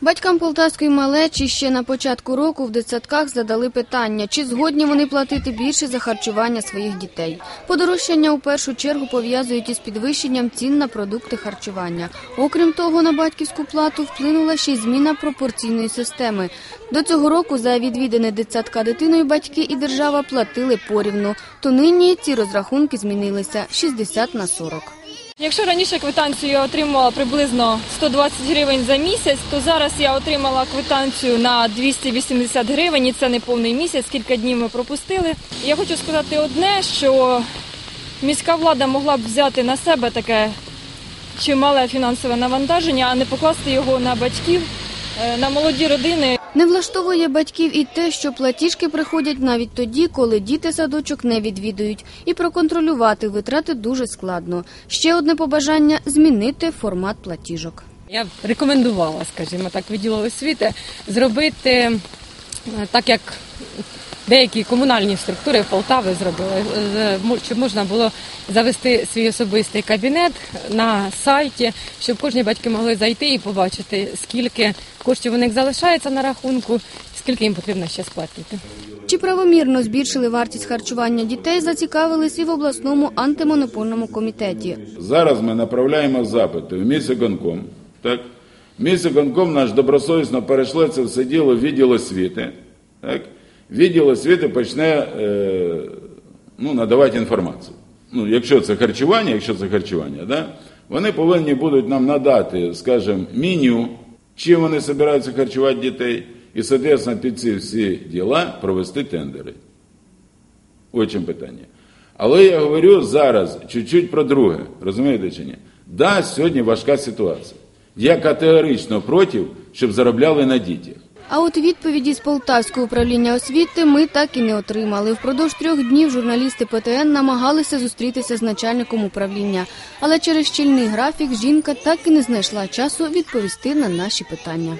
Батькам полтавської малечі ще на початку року в дитсадках задали питання, чи згодні вони платити більше за харчування своїх дітей. Подорожчання у першу чергу пов'язують із підвищенням цін на продукти харчування. Окрім того, на батьківську плату вплинула ще й зміна пропорційної системи. До цього року за відвідане дитсадка дитиною батьки і держава платили порівну. То нині ці розрахунки змінилися 60 на 40. Якщо раніше квитанцію я отримувала приблизно 120 гривень за місяць, то зараз я отримала квитанцію на 280 гривень, і це не повний місяць, кілька днів ми пропустили. Я хочу сказати одне, що міська влада могла б взяти на себе таке чимале фінансове навантаження, а не покласти його на батьків, на молоді родини. Не влаштовує батьків і те, що платіжки приходять навіть тоді, коли діти садочок не відвідують, і проконтролювати витрати дуже складно. Ще одне побажання змінити формат платіжок. Я б рекомендувала, скажімо так, відділу освіти зробити е, так, як деякі комунальні структури в Полтави зробили, е, щоб можна було завести свій особистий кабінет на сайті, щоб кожні батьки могли зайти і побачити, скільки коштів у них залишається на рахунку, скільки їм потрібно ще сплатити. Чи правомірно збільшили вартість харчування дітей, зацікавились і в обласному антимонопольному комітеті. Зараз ми направляємо запити в міськвиконком. Так? Міськвиконком наш добросовісно перейшли це все діло в відділ освіти. Так? Відділ освіти почне е, ну, надавати інформацію. Ну, якщо це харчування, якщо це харчування, да? вони повинні будуть нам надати, скажімо, меню, чим вони збираються харчувати дітей, і, соответственно, під ці всі діла провести тендери. Чим питання. Але я говорю зараз чуть-чуть про друге. Розумієте чи ні? Да, сьогодні важка ситуація. Я категорично проти, щоб заробляли на дітях. А от відповіді з Полтавського управління освіти ми так і не отримали. Впродовж трьох днів журналісти ПТН намагалися зустрітися з начальником управління, але через щільний графік жінка так і не знайшла часу відповісти на наші питання.